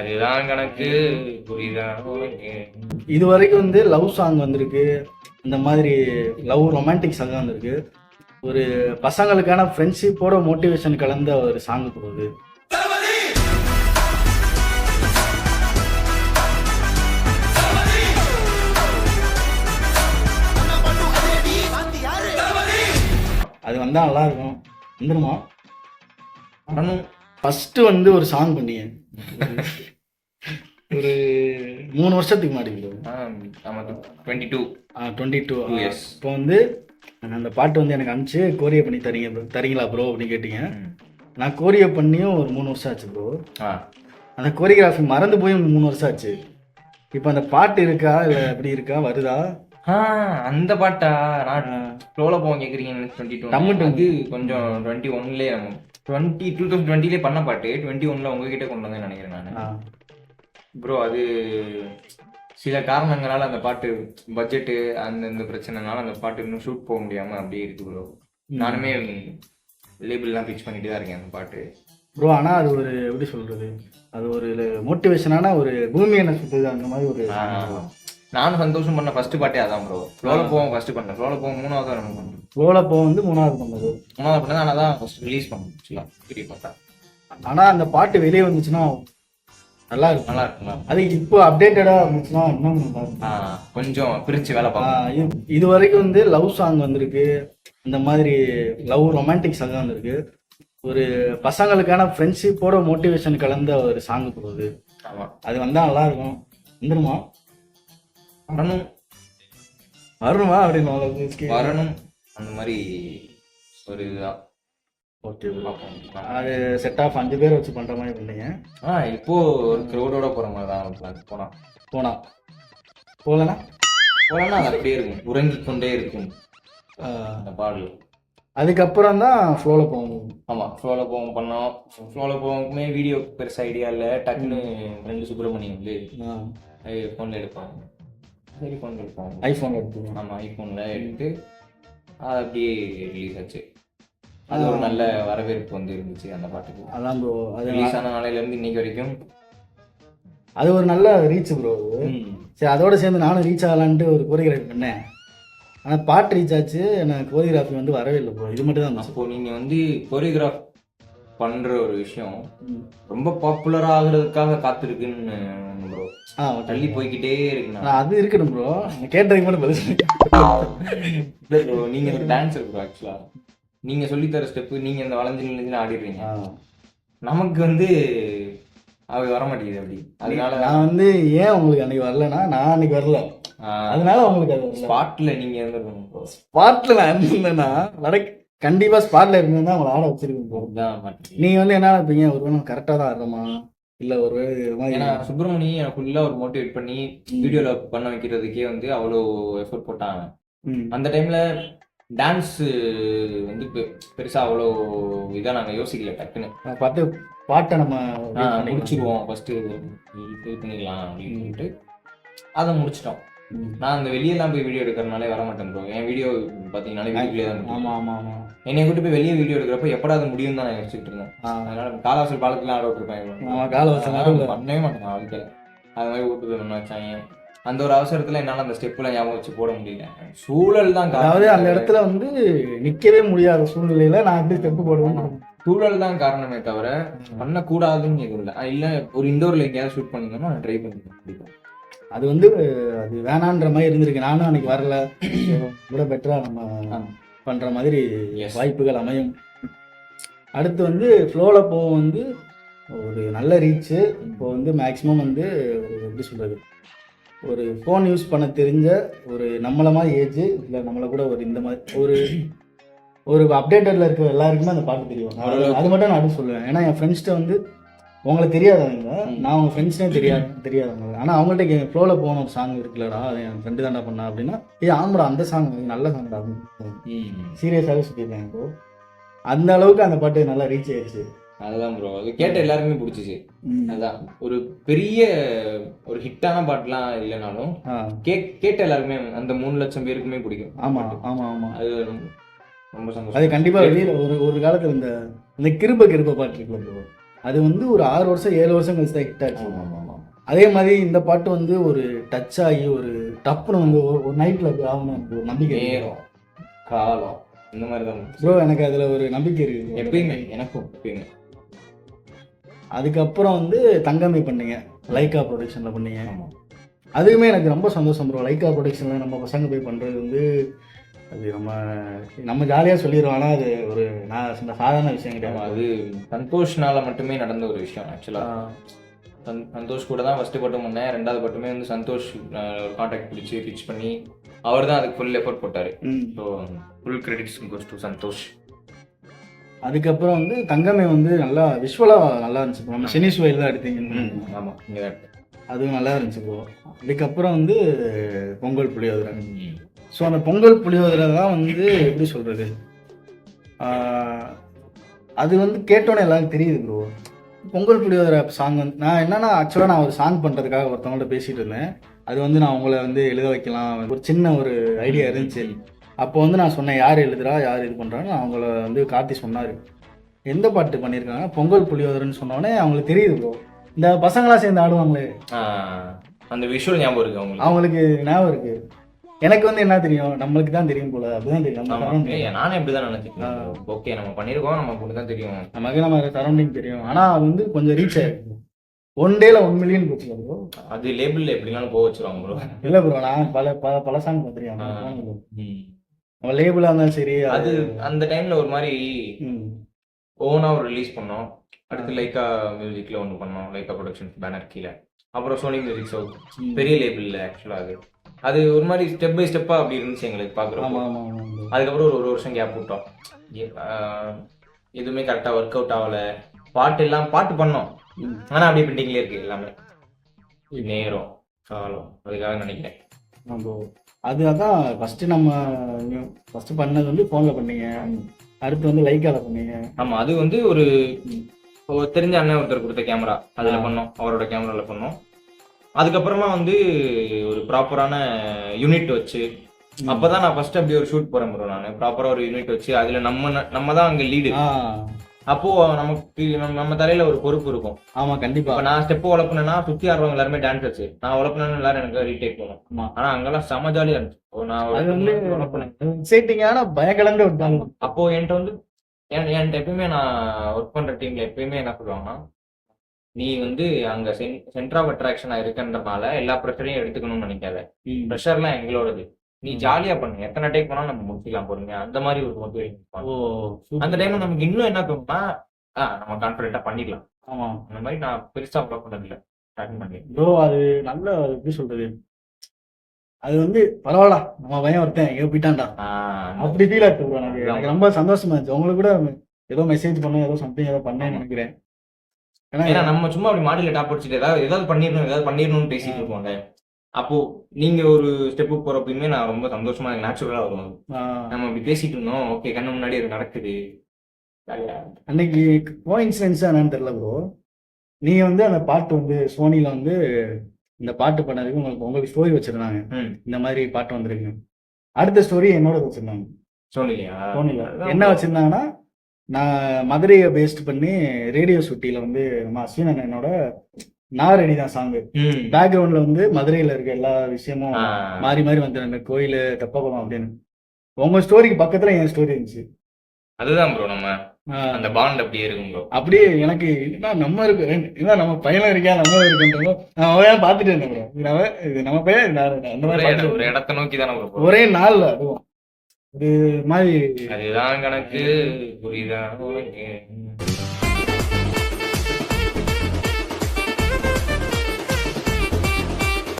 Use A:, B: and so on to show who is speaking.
A: அதுதான் கணக்கு.
B: இது வரைக்கும் வந்து லவ் சாங் வந்திருக்கு. இந்த மாதிரி லவ் ரொமான்டிக் சாங் வந்திருக்கு. ஒரு பசங்களுக்கான ஃப்ரெண்ட்ஷிப்போட மோட்டிவேஷன் கலந்த ஒரு சாங் போகுது. அது வந்தா நல்லா இருக்கும். வந்துருமா?
A: வரணும்.
B: ஃபர்ஸ்ட் வந்து ஒரு சாங் பண்ணிய. ஒரு மூணு வருஷத்துக்கு முன்னாடி
A: twenty two
B: twenty two
A: years.
B: இப்போ வந்து அந்த பாட்டு வந்து எனக்கு அனுப்பிச்சு கோரியை பண்ணி தரீங்க. தரீங்களா ப்ரோ அப்படின்னு கேட்டீங்க. நான் கோரியை பண்ணியும் ஒரு மூணு வருஷம் ஆச்சு ப்ரோ அந்த கோரியோகிராஃபி மறந்து போய் மூணு வருஷம் ஆச்சு. இப்போ அந்த பாட்டு இருக்கா இல்லை எப்படி இருக்கா வருதா?
A: அந்த பாட்டா? நான் ஃப்ளோல போக கேக்குறீங்க டுவெண்ட்டி டூ
B: டம்மு.
A: அது கொஞ்சம் டுவெண்ட்டி ஒன்லேயே நம்ம டுவெண்ட்டி டூ தௌசண்ட் டுவெண்ட்டிலே பண்ண பாட்டு. டுவெண்ட்டி ஒன்ல உங்ககிட்ட கொண்டு வந்தேன்னு நினைக்கிறேன் நான். ப்ரோ அது சில காரணங்களால அந்த பாட்டு பட்ஜெட்டு அந்த இந்த பிரச்சனைனால அந்த பாட்டு இன்னும் ஷூட் போக முடியாம அப்படியே இருக்கு ப்ரோ நானுமே லேபிள்லாம் பிச் பண்ணிட்டு தான் இருக்கேன் அந்த பாட்டு.
B: ப்ரோ ஆனால் அது ஒரு எப்படி சொல்றது? அது ஒரு மோட்டிவேஷனான ஒரு பூமி என்ன சுத்துது அந்த மாதிரி ஒரு
A: நானும் சந்தோஷம் பண்ண ஃபர்ஸ்ட் பாட்டே அதான் ப்ரோ ஃப்ளோல போவோம் ஃபர்ஸ்ட் பண்ணேன் ஃப்ளோல போவோம் மூணாவது நம்ம பண்ணோம்
B: ரோல போ வந்து மூணாவது பண்ணது
A: மூணாவது பண்ணது ஆனால் தான் ஃபர்ஸ்ட் ரிலீஸ் பண்ணோம். ஆக்சுவலாக பெரிய பார்த்தா.
B: ஆனால் அந்த பாட்டு வெளியே வந்துச்சுன்னா நல்லா இருக்கும்.
A: நல்லா இருக்குங்களா
B: அது இப்போ அப்டேட்டடாக இருந்துச்சுன்னா இன்னும் நல்லா இருக்கும்.
A: கொஞ்சம் பிரிச்சு வேலை
B: ஆ,
A: பார்க்கணும்.
B: இது- வரைக்கும் வந்து லவ் சாங் வந்திருக்கு. இந்த மாதிரி லவ் ரொமான்டிக் சாங் வந்திருக்கு. ஒரு பசங்களுக்கான ஃப்ரெண்ட்ஷிப்போட மோட்டிவேஷன் கலந்த ஒரு சாங் போகுது அது வந்தா நல்லா இருக்கும். வந்துருமா?
A: வரணும்.
B: வரணுமா அப்படின்னு
A: வரணும். அந்த மாதிரி ஒரு இதுதான்
B: ஓகே அது செட் ஆஃப் அஞ்சு பேர் வச்சு பண்ற மாதிரி பண்ணீங்க.
A: ஆ இப்போ ஒரு க்ரௌடோட போற மாதிரி தான் plan போனா.
B: போனா. போகலனா
A: போனா அது அப்படியே இருக்கும். உறங்கிக் கொண்டே இருக்கும். அந்த பாடல்.
B: அதுக்கப்புறம் தான் ஃப்ளோவில் போகணும்
A: ஆமா ஃப்ளோல போவோம் பண்ணோம். ஃப்ளோல போவோமே வீடியோ பெருசா ஐடியா இல்ல. டக்குன்னு ரெண்டு சுப்பிரமணியம் வந்து ஃபோன்ல எடுப்பாங்க. ஃபோன்ல எடுப்பாங்க
B: ஐஃபோன் எடுத்துக்கணும்
A: ஆமா ஐஃபோன்ல எடுத்து அது அப்படியே ரிலீஸ் ஆச்சு. அது ஒரு நல்ல வரவேற்பு வந்து இருந்துச்சு அந்த பாட்டுக்கு.
B: அதான் ப்ரோ அது
A: ரிலீஸ் ஆன நாளையில இருந்து இன்னைக்கு வரைக்கும்.
B: அது ஒரு நல்ல ரீச் ப்ரோ சரி அதோட சேர்ந்து நானும் ரீச் ஆகலான்ட்டு ஒரு கோரியோகிராஃபி பண்ணேன். ஆனால் பாட்டு ரீச் ஆச்சு எனக்கு கோரியோகிராஃபி வந்து வரவே இல்லை ப்ரோ இது மட்டும் தான் இருந்துச்சு.
A: அப்போ நீங்க வந்து கொரியோகிராஃப் பண்ற ஒரு விஷயம். ரொம்ப பாப்புலர் ஆகுறதுக்காக காத்திருக்குன்னு ப்ரோ
B: ஆ
A: தள்ளி போய்க்கிட்டே இருக்குண்ணா.
B: நான் அது இருக்கணும் ப்ரோ கேட்டதுக்கு மட்டும் பதில்.
A: இல்ல bro, நீங்க ஒரு டான்ஸர் ப்ரோ ஆக்சுவலா நீங்க சொல்லித் தர ஸ்டெப் நீங்க இந்த வளைஞ்சு நின்று ஆடிடுறீங்க. நமக்கு வந்து அது வர மாட்டேங்குது அப்படி. அதனால
B: நான் வந்து ஏன் உங்களுக்கு அன்னைக்கு வரலன்னா நான் அன்னைக்கு வரல. அதனால உங்களுக்கு அது வரல.
A: ஸ்பாட்ல நீங்க இருந்திருக்கணும் ப்ரோ
B: ஸ்பாட்ல நான் இருந்தேன்னா வடக்கு கண்டிப்பா ஸ்பாட்ல இருந்தேன்னா உங்களை ஆட வச்சிருக்கேன் ப்ரோ
A: அதுதான் மாட்டேங்குது
B: நீங்க வந்து என்ன நினைப்பீங்க ஒருவேளை கரெக்டா தான் ஆடுறோமா இல்ல ஒரு
A: ஏன்னா சுப்பிரமணி எனக்கு ஃபுல்லா ஒரு மோட்டிவேட் பண்ணி வீடியோல பண்ண வைக்கிறதுக்கே வந்து அவ்வளோ எஃபர்ட் போட்டாங்க. அந்த டைம்ல டான்ஸ் வந்து பெருசா அவ்வளோ இதா நாங்க யோசிக்கல டக்குன்னு.
B: பார்த்து பாட்டை நம்ம
A: முடிச்சிருவோம். ஃபர்ஸ்ட் இது பண்ணிக்கலாம் அப்படின்னு சொல்லிட்டு அதை முடிச்சிட்டோம். நான் அந்த வெளியெல்லாம் போய் வீடியோ எடுக்கிறனாலே வர மாட்டேன் என் வீடியோ பாத்தீங்கன்னாலே வீடியோக்குள்ளே தான்.
B: ஆமா ஆமா ஆமா.
A: என்னை கூட்டு போய் வெளியே வீடியோ எடுக்கிறப்ப எப்படா அது முடியும் தான் நான் யோசிச்சுட்டு இருந்தேன். அதனால காலாசல் பாலத்துலாம் ஆட விட்டுருப்பேன்
B: காலவாசல்.
A: பண்ணவே மாட்டேன் வாழ்க்கையில. அது மாதிரி விட்டு போய் வச்சாங்க. அந்த ஒரு அவசரத்துல என்னால அந்த ஸ்டெப்லாம் ஞாபகம் வச்சு போட முடியல. சூழல் தான் காரணம்.
B: அதாவது அந்த இடத்துல வந்து நிக்கவே முடியாத சூழ்நிலையில நான் எப்படி ஸ்டெப் போடுவேன்
A: சூழல் தான் காரணமே தவிர பண்ணக்கூடாதுன்னு எதுவும் இல்லை. இல்ல ஒரு இண்டோர்ல எங்கேயாவது ஷூட் பண்ணிங்கன்னா நான் ட்ரை பண்ணிருக்கேன் கண்டிப்பா.
B: அது வந்து அது வேணான்ற மாதிரி இருந்திருக்கு. நானும் அன்னைக்கு வரல. விட பெட்டரா நம்ம பண்ற மாதிரி. வாய்ப்புகள் அமையும். அடுத்து வந்து ஃப்ளோவில் போக வந்து ஒரு நல்ல ரீச்சு இப்போ வந்து மேக்ஸிமம் வந்து எப்படி சொல்றது? ஒரு ஃபோன் யூஸ் பண்ண தெரிஞ்ச ஒரு நம்மள மாதிரி ஏஜ் இல்லை நம்மளை கூட ஒரு இந்த மாதிரி ஒரு ஒரு அப்டேட்டடில் இருக்கிற எல்லாருக்குமே அந்த பாட்டு தெரியும். அது அது மட்டும் நான் அப்படி சொல்லுவேன். ஏன்னா என் ஃப்ரெண்ட்ஸ்கிட்ட வந்து உங்களை தெரியாதவங்க நான் அவங்க ஃப்ரெண்ட்ஸ்னே தெரியாது தெரியாதவங்க. ஆனால் அவங்கள்ட்ட ஃப்ளோவில் போன ஒரு சாங் இருக்குல்லடா அது என் ஃப்ரெண்டு தாண்டா பண்ணா அப்படின்னா ஏ ஆமாடா அந்த சாங் நல்ல சாங்டா அப்படின்னு சீரியஸாகவே சொல்லியிருக்காங்க ப்ரோ அந்த அளவுக்கு அந்த பாட்டு நல்லா ரீச் ஆயிடுச்சு
A: அதுதான் ப்ரோ அது கேட்ட எல்லாருக்குமே பிடிச்சிச்சு. அதுதான் ஒரு பெரிய ஒரு ஹிட்டான பாட்டுலாம் இல்லைனாலும் கேட்ட எல்லாருக்குமே அந்த மூணு லட்சம் பேருக்குமே பிடிக்கும்
B: ஆமாம் ஆமாம் ஆமாம்
A: அது ரொம்ப- ரொம்ப
B: அது
A: சந்தோஷம்
B: கண்டிப்பாக வெளியில் ஒரு ஒரு காலத்தில் இந்த இந்த கிருப கிருப பாட்டு இருக்குல்ல அது வந்து ஒரு ஆறு வருஷம் ஏழு வருஷம் கழிச்சு தான் ஹிட் ஆச்சு. அதே மாதிரி இந்த பாட்டு வந்து ஒரு டச் ஆகி ஒரு டப்புன்னு வந்து ஒரு- நைட்ல ஆகணும் எனக்கு ஒரு நம்பிக்கை
A: நேரம் காலம் இந்த மாதிரி தான்
B: ப்ரோ எனக்கு அதுல ஒரு நம்பிக்கை இருக்கு.
A: எப்பயுமே எனக்கும் எப்பயுமே.
B: அதுக்கப்புறம் வந்து தங்கமே பண்ணீங்க லைக்கா ப்ரொடக்ஷன்ல பண்ணீங்க. அதுவுமே எனக்கு ரொம்ப சந்தோஷம் ப்ரோ லைக்கா ப்ரொடக்ஷன்ல நம்ம பசங்க போய் பண்றது வந்து அது நம்ம நம்ம ஜாலியா சொல்லிடுவோம் ஆனா அது ஒரு நான் சாதாரண விஷயம் கிடையாது.
A: அது சந்தோஷ்னால மட்டுமே நடந்த ஒரு விஷயம் ஆக்சுவலா சந்தோஷ் கூட தான் ஃபர்ஸ்ட் பட்டம் பண்ணேன் ரெண்டாவது பட்டமே வந்து சந்தோஷ் கான்டாக்ட் பிடிச்சி ரீச் பண்ணி அவர் தான் அதுக்கு ஃபுல் எஃபர்ட் போட்டாரு. So full credits goes to Santhosh.
B: அதுக்கப்புறம் வந்து தங்கமே வந்து நல்லா விஷுவலா நல்லா இருந்துச்சு. நம்ம செனிஸ் வயல் தான் எடுத்தீங்க.
A: ஆமா இங்க
B: அதுவும் நல்லா இருந்துச்சு ப்ரோ அதுக்கப்புறம் வந்து பொங்கல் புளியோதரை. ஸோ அந்த பொங்கல் புளியோதரை தான் வந்து எப்படி சொல்கிறது அது வந்து கேட்டோன்னே எல்லாரும் தெரியுது ப்ரோ பொங்கல் புளியோதரை சாங் வந்து நான் என்னன்னா ஆக்சுவலாக நான் ஒரு சாங் பண்ணுறதுக்காக ஒருத்தவங்கள்ட்ட பேசிகிட்டு இருந்தேன். அது வந்து நான் உங்களை வந்து எழுத வைக்கலாம். ஒரு சின்ன ஒரு ஐடியா இருந்துச்சு. அப்போ வந்து நான் சொன்னேன் யார் எழுதுறா? யார் இது பண்ணுறான்னு அவங்கள வந்து கார்த்தி சொன்னார். எந்த பாட்டு பண்ணியிருக்காங்க பொங்கல் புளியோதரைன்னு சொன்னோடனே அவங்களுக்கு தெரியுது ப்ரோ இந்த பசங்களாம் சேர்ந்து ஆடுவாங்களே.
A: அந்த விஷுவல் ஞாபகம் இருக்கு அவங்களுக்கு.
B: அவங்களுக்கு ஞாபகம் இருக்கு. எனக்கு வந்து என்ன தெரியும்? நம்மளுக்கு தான் தெரியும் போல அப்படிதான் தெரியும்.
A: நானும் இப்படிதான் நினைச்சிருக்கேன் ஓகே நம்ம பண்ணிருக்கோம் நமக்கு தான் தெரியும்.
B: நமக்கு நம்ம சரௌண்டிங் தெரியும். ஆனா அது வந்து கொஞ்சம் ரீச் ஆயிருக்கு ஒன் டேல ஒன் மில்லியன் போச்சு ப்ரோ
A: அது லேபிள்ல எப்படினாலும் போக வச்சிருவாங்க ப்ரோ
B: இல்ல ப்ரோ நான் பல பல பல சாங் பார்த்துருக்கேன். லேபிளா இருந்தாலும் சரி
A: அது அந்த டைம்ல ஒரு மாதிரி
B: ம்.
A: ஓனா ஒரு ரிலீஸ் பண்ணோம். அடுத்து லைக்கா மியூசிக்ல ஒன்று பண்ணோம். லைக்கா ப்ரொடக்ஷன்ஸ் பேனர் கீழே. அப்புறம் சோனி மியூசிக் சவுத். பெரிய லேபிள் ஆக்சுவலா அது. அது ஒரு மாதிரி ஸ்டெப் பை ஸ்டெப்பா அப்படி இருந்துச்சு எங்களுக்கு
B: bro.
A: அதுக்கப்புறம் ஒரு ஒரு வருஷம் கேப் விட்டோம். எதுவுமே கரெக்டா ஒர்க் அவுட் ஆகல. பாட்டு எல்லாம் பாட்டு பண்ணோம்.
B: ம்.
A: ஆனா அப்படியே பெண்டிங்ல இருக்கு எல்லாமே. நேரம் காலம். அதுக்காக நினைக்கிறேன்.
B: bro. அது அதான் ஃபர்ஸ்ட் நம்ம ஃபர்ஸ்ட் பண்ணது வந்து போன்ல பண்ணீங்க. அடுத்து வந்து லைக்கால பண்ணீங்க
A: ஆமா அது வந்து ஒரு தெரிஞ்ச அண்ணன் ஒருத்தர் கொடுத்த கேமரா அதுல. பண்ணோம் அவரோட கேமரால பண்ணோம். அதுக்கப்புறமா வந்து ஒரு ப்ராப்பரான யூனிட் வச்சு. அப்பதான் நான் ஃபர்ஸ்ட் அப்படி ஒரு ஷூட் போறேன் ப்ரோ நான். ப்ராப்பரா ஒரு யூனிட் வச்சு அதுல நம்ம நம்ம தான் அங்க லீடு அப்போ நமக்கு நம்ம- நம்ம தலையில ஒரு பொறுப்பு இருக்கும்.
B: ஆமா கண்டிப்பா.
A: இப்ப நான் ஸ்டெப் உழப்புனேன்னா சுத்தி ஆடுறவங்க எல்லாருமே டான்ஸ் வச்சு. நான் உழப்புனேன்னு எல்லாரும் எனக்கு ரீடேக் பண்ணும்.
B: ஆமா.
A: ஆனா அங்கெல்லாம் செம ஜாலியா இருந்துச்சு.
B: விட்டாங்க
A: அப்போ என்கிட்ட வந்து என் என்கிட்ட எப்பயுமே நான் ஒர்க் பண்ற டீம்ல எப்பயுமே என்ன சொல்லுவாங்கன்னா நீ வந்து அங்க சென்டர் ஆஃப் அட்ராக்ஷனா இருக்கன்றனால எல்லா ப்ரெஷரையும் எடுத்துக்கணும்னு நினைக்காத. ப்ரெஷர்லாம் எங்களோடது. நீ ஜாலியா பண்ணு. எத்தனை டேக் பண்ணாலும் நம்ம முடிக்கலாம் பொறுமையா. அந்த மாதிரி ஒரு
B: ஓ
A: மோட்டிவேஷன் அந்த டைம்ல நமக்கு இன்னும் என்ன தோணும்னா நம்ம கான்பிடென்ட்டா பண்ணிடலாம்
B: ஆமா.
A: அந்த மாதிரி நான் பெருசா ஒர்க் பண்ணதில்லை. ஸ்டார்டிங் பண்ணி
B: ப்ரோ அது நல்ல எப்படி சொல்றது? அது வந்து பரவாயில்ல. நம்ம பையன் ஒருத்தன்
A: ஆஹ்
B: அப்படி ஃபீல் ஆச்சு ப்ரோ எனக்கு. ரொம்ப சந்தோஷமா இருந்துச்சு. உங்களுக்கு கூட ஏதோ மெசேஜ் பண்ண ஏதோ சம்திங் ஏதோ பண்ணேன்னு நினைக்கிறேன். ஏன்னா
A: நம்ம சும்மா அப்படி மாடியில டாப் அடிச்சுட்டு ஏதாவது ஏதாவது பண்ணிடணும் ஏதாவது பண்ணிடணும்னு பேசிட்டு இருப்போம்ல. அப்போ நீங்க ஒரு ஸ்டெப்பு போறப்பயுமே நான் ரொம்ப சந்தோஷமா எனக்கு நேச்சுரலா வரும். நம்ம இப்படி பேசிட்டு இருந்தோம். ஓகே கண்ணு முன்னாடி அது நடக்குது.
B: அன்னைக்கு கோ இன்சிடென்ஸ் என்னன்னு தெரியல ப்ரோ நீங்க வந்து அந்த பாட்டு வந்து சோனில வந்து இந்த பாட்டு பண்ணதுக்கு உங்களுக்கு உங்களுக்கு ஸ்டோரி வச்சிருந்தாங்க. இந்த மாதிரி பாட்டு வந்திருக்கு. அடுத்த ஸ்டோரி என்னோட வச்சிருந்தாங்க.
A: சோனிலையா?
B: சோனில. என்ன வச்சிருந்தாங்கன்னா நான் மதுரையை பேஸ்ட் பண்ணி ரேடியோ சுட்டியில வந்து நம்ம அஸ்வின் அண்ணனோட நான் ரெடி தான் சாங்கு
A: ம்
B: பேக்ரவுண்ட்ல வந்து மதுரையில இருக்க எல்லா விஷயமும். மாறி மாறி வந்து அந்த கோயில் தெப்பகுளம் அப்படின்னு. உங்க ஸ்டோரிக்கு பக்கத்துல என் ஸ்டோரி இருந்துச்சு.
A: அதுதான் ப்ரோ நம்ம. அந்த பாண்ட் அப்படியே இருக்கும் ப்ரோ
B: அப்படியே எனக்கு என்ன நம்ம இருக்கு? என்ன நம்ம பையனும் இருக்கா நம்ம இருக்குன்றோம் நான் அவன் பார்த்துட்டு இருந்தேன் bro. இது நம்ம இது நம்ம பையன் இது அந்த மாதிரி
A: ஒரே இடத்த நோக்கி தானே ப்ரோ.
B: ஒரே நாள்ல அதுவும். ஒரு மாதிரி
A: அதுதான் கணக்கு. புரியுதா?